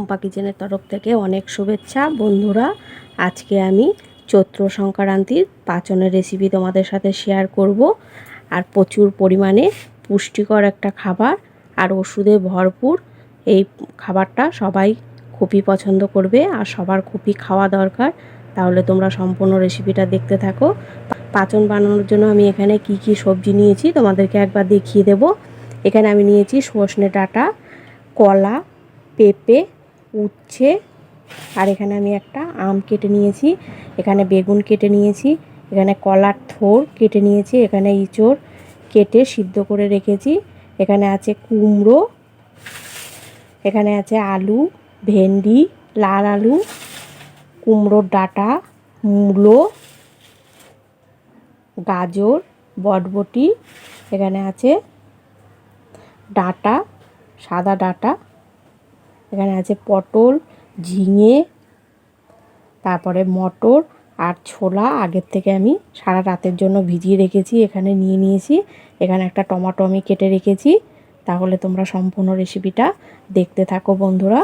টুম্পা কিচেনের তরফ থেকে অনেক শুভেচ্ছা। বন্ধুরা, আজকে আমি চৈত্র সংক্রান্তির পাচনের রেসিপি তোমাদের সাথে শেয়ার করব আর প্রচুর পরিমাণে পুষ্টিকর একটা খাবার আর ওষুধে ভরপুর এই খাবারটা সবাই খুবই পছন্দ করবে আর সবার খুবই খাওয়া দরকার। তাহলে তোমরা সম্পূর্ণ রেসিপিটা দেখতে থাকো। পাচন বানানোর জন্য আমি এখানে কি কি সবজি নিয়েছি তোমাদেরকে একবার দেখিয়ে দেব। এখানে আমি নিয়েছি সর্ষে ডাঁটা, কলা, পেঁপে উচ্ছে। আর এখানে আমি একটা আম কেটে নিয়েছি, এখানে বেগুন কেটে নিয়েছি, এখানে কলার থোর কেটে নিয়েছি, এখানে ইঁচড় কেটে সিদ্ধ করে রেখেছি, এখানে আছে কুমড়ো, এখানে আছে আলু, ভেন্ডি, লাল আলু, কুমড়োর ডাটা, মূলো, গাজর, বটবটি, এখানে আছে ডাটা, সাদা ডাঁটা। এখানে আছে পটল, ঝিঙে, তারপরে মটর আর ছোলা। আগের থেকে আমি সারা রাতের জন্য ভিজিয়ে রেখেছি, এখানে নিয়ে নিয়েছি। এখানে একটা টমাটো আমি কেটে রেখেছি। তাহলে তোমরা সম্পূর্ণ রেসিপিটা দেখতে থাকো বন্ধুরা।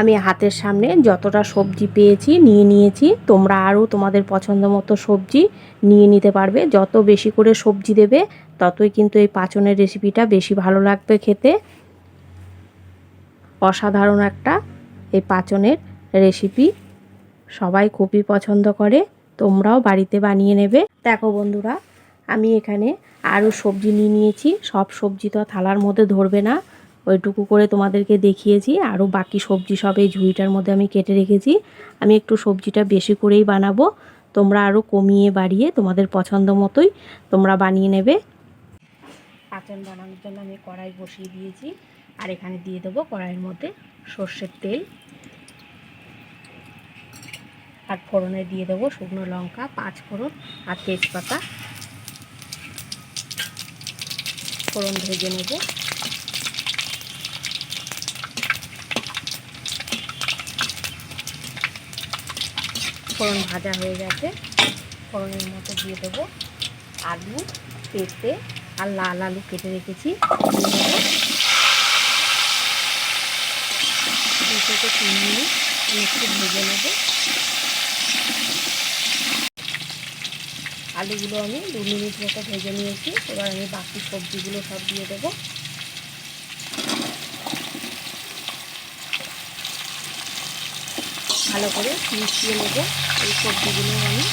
আমি হাতের সামনে যতটা সবজি পেয়েছি নিয়ে নিয়েছি। তোমরা আরও তোমাদের পছন্দ মতো সবজি নিয়ে নিতে পারবে। যত বেশি করে সবজি দেবে, ততই কিন্তু এই পাচনের রেসিপিটা বেশি ভালো লাগবে খেতে। অসাধারণ একটা এই পাচনের রেসিপি সবাই খুবই পছন্দ করে, তোমরাও বাড়িতে বানিয়ে নেবে। দেখো বন্ধুরা, আমি এখানে আরও সবজি নিয়ে নিয়েছি। সব সবজি তো থালার মধ্যে ধরবে না। ওইটুকু করে তোমাদেরকে দেখিয়েছি। আরও বাকি সবজি সব এই ঝুড়িটার মধ্যে আমি কেটে রেখেছি। আমি একটু সবজিটা বেশি করেই বানাবো। তোমরা আরও কমিয়ে বাড়িয়ে তোমাদের পছন্দ মতোই তোমরা বানিয়ে নেবে। পাচন বানানোর জন্য আমি কড়াই বসিয়ে দিয়েছি। আর এখানে দিয়ে দেবো কড়াইয়ের মধ্যে সর্ষের তেল। আর ফোড়নে দিয়ে দেবো শুকনো লঙ্কা, পাঁচ ফোড়ন আর তেজপাতা। ফোড়ন ভেজে নেব। ফোড়ন ভাজা হয়ে গেছে। ফোড়নের মতো দিয়ে দেবো আলু, পেঁপে আর লাল আলু কেটে রেখেছি। দিয়ে দেবো দু থেকে একটু ভেজে নেব। আলুগুলো আমি দু মিনিট মতো ভেজে নিয়েছি। এবার আমি বাকি সবজিগুলো সব দিয়ে দেবো। ভালো করে মিশিয়ে নেব। এই সবজিগুলো আমি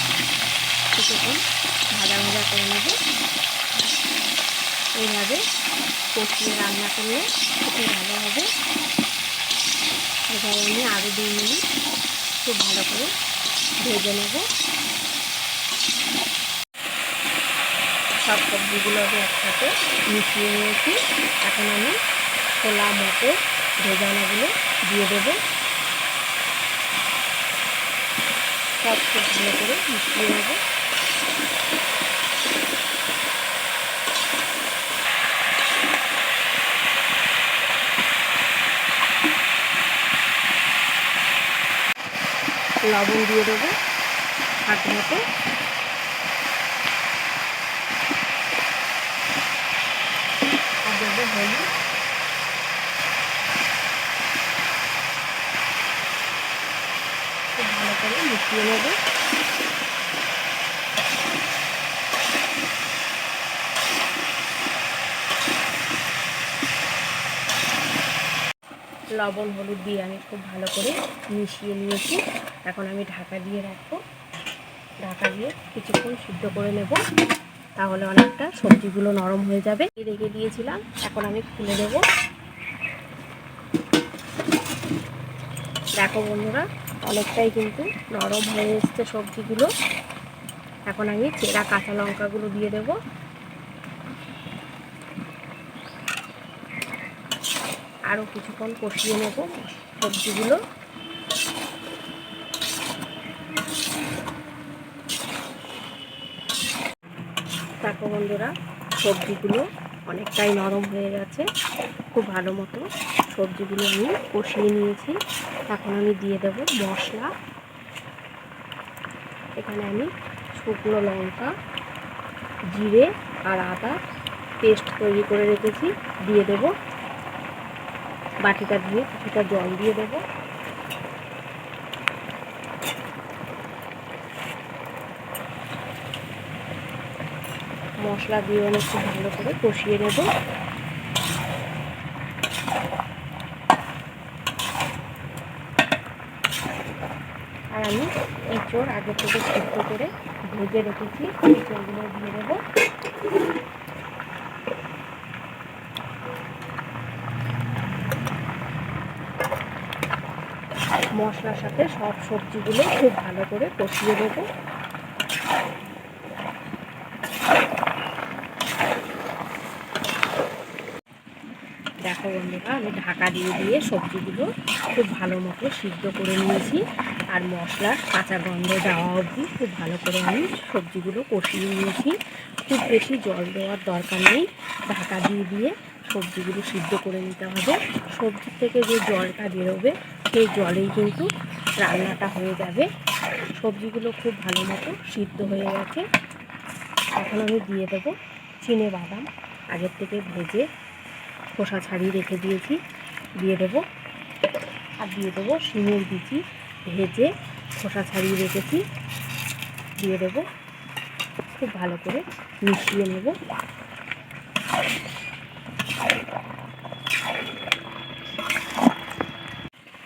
কিছুক্ষণ ভাজা ভাজা করে নেব। এইভাবে কষিয়ে রান্না করলে খুবই ভালো হবে। এবার আমি আরও দুই মিনিট খুব ভালো করে ভেজে নেব। সব সবজিগুলো আমি একসাথে মিশিয়ে নিয়েছি। এখন আমি ছোলা মটর ভেজানাগুলো দিয়ে দেবো। সব ভালো করে মিশিয়ে নেব। লবণ দিয়ে দেবো হাত মতো। আর দেবো হলুদ। খুব ভালো করে মিশিয়ে নেব। লবণ, হলুদ দিয়ে আমি খুব ভালো করে মিশিয়ে নিয়েছি। এখন আমি ঢাকা দিয়ে রাখব। ঢাকা দিয়ে কিছুক্ষণ সিদ্ধ করে নেব। তাহলে অনেকটা সবজিগুলো নরম হয়ে যাবে। রেখে দিয়েছিলাম। এখন আমি খুলে দেব। দেখো বন্ধুরা, অনেকটাই কিন্তু নরম হয়ে এসছে সবজিগুলো। এখন আমি চেরা কাঁচা লঙ্কাগুলো দিয়ে দেব। আরও কিছুক্ষণ কষিয়ে নেব সবজিগুলো। দেখো বন্ধুরা, সবজিগুলো অনেকটাই নরম হয়ে গেছে। খুব ভালো মতো সবজিগুলো আমি কষিয়ে নিয়েছি। এখন আমি দিয়ে দেব মশলা। এখানে আমি শুকনো লঙ্কা, জিরে আর আদা পেস্ট তৈরি করে রেখেছি। দিয়ে দেব বাটিটা দিয়ে কিছুটা জল দিয়ে দেবো। মশলা দিয়ে আমি একটু ভালো করে কষিয়ে নেব। আর আমি এঁচড় আগে থেকে সিদ্ধ করে ভেজে রেখেছি, এঁচড়গুলো দিয়ে দেবো। মশলার সাথে সব সবজিগুলো খুব ভালো করে কষিয়ে দেবো দেখো বন্ধুরা, আমি ঢাকা দিয়ে দিয়ে সবজিগুলো খুব ভালো মতো সিদ্ধ করে নিয়েছি আর মশলার কাঁচা গন্ধ দেওয়া অবধি খুব ভালো করে আমি সবজিগুলো কষিয়ে নিয়েছি। খুব বেশি জল দেওয়ার দরকার নেই। ঢাকা দিয়ে দিয়ে সবজিগুলো সিদ্ধ করে নিতে হবে। সবজি থেকে যে জলটা বেরোবে, সেই জলেই কিন্তু রান্নাটা হয়ে যাবে। সবজিগুলো খুব ভালো মতো সিদ্ধ হয়ে গেছে। এখন আমি দিয়ে দেবো চিনে বাদাম। আগের থেকে ভেজে খোসা ছাড়িয়ে রেখে দিয়েছি। দিয়ে দেবো। আর দিয়ে দেবো শিমের বিচি। ভেজে খোসা ছাড়িয়ে রেখেছি। দিয়ে দেবো। খুব ভালো করে মিশিয়ে নেব।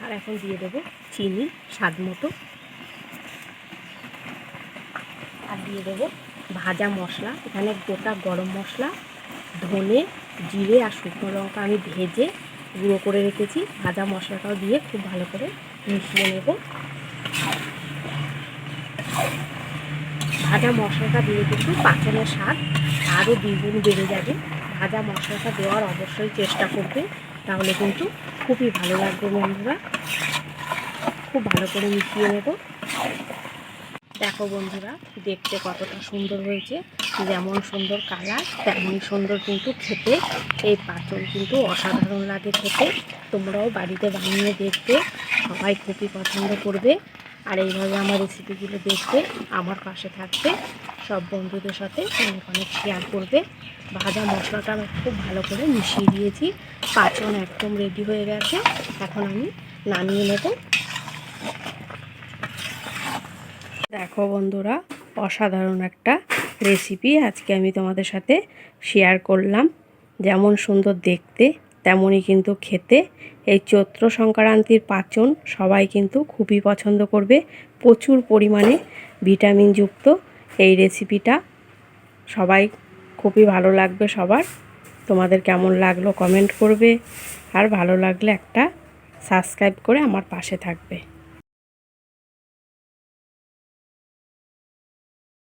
আর এখন দিয়ে দেবো চিনি, স্বাদ মতো। আর দিয়ে দেবো ভাজা মশলা, এখানে গোটা গরম মশলা, ধনে, জিরে আর শুকনো লঙ্কা আমি ভেজে গুঁড়ো করে রেখেছি। ভাজা মশলাটাও দিয়ে খুব ভালো করে মিশিয়ে নেব। ভাজা মশলাটা দিয়ে কিন্তু পাচনের স্বাদ আরও দ্বিগুণ বেড়ে যাবে। ভাজা মশলাটা দেওয়ার অবশ্যই চেষ্টা করবে। তাহলে কিন্তু খুবই ভালো লাগবে বন্ধুরা। খুব ভালো করে মিশিয়ে নেব। দেখো বন্ধুরা, দেখতে কতটা সুন্দর হয়েছে। যেমন সুন্দর কালার তেমনই সুন্দর কিন্তু খেতে। এই পাচন কিন্তু অসাধারণ লাগে খেতে। তোমরাও বাড়িতে বানিয়ে দেখবে। সবাই খুবই পছন্দ করবে। আর এইভাবে আমার রেসিপিগুলো দেখবে আমার পাশে থাকবে সব বন্ধুদের সাথে অনেক অনেক শেয়ার করবে। ভাজা মশলাটা আমি খুব ভালো করে মিশিয়ে দিয়েছি, পাচন একদম রেডি হয়ে গেছে। এখন আমি নামিয়ে নেব। দেখো বন্ধুরা, অসাধারণ একটা রেসিপি আজকে আমি তোমাদের সাথে শেয়ার করলাম। যেমন সুন্দর দেখতে। তেমনই কিন্তু খেতে। এই চৈত্র সংক্রান্তির পাচন সবাই কিন্তু খুবই পছন্দ করবে। প্রচুর পরিমাণে ভিটামিনযুক্ত এই রেসিপিটা। সবাই খুবই ভালো লাগবে সবার। তোমাদের কেমন লাগল কমেন্ট করবে। আর ভালো লাগলে একটা সাবস্ক্রাইব করে আমার পাশে থাকবে।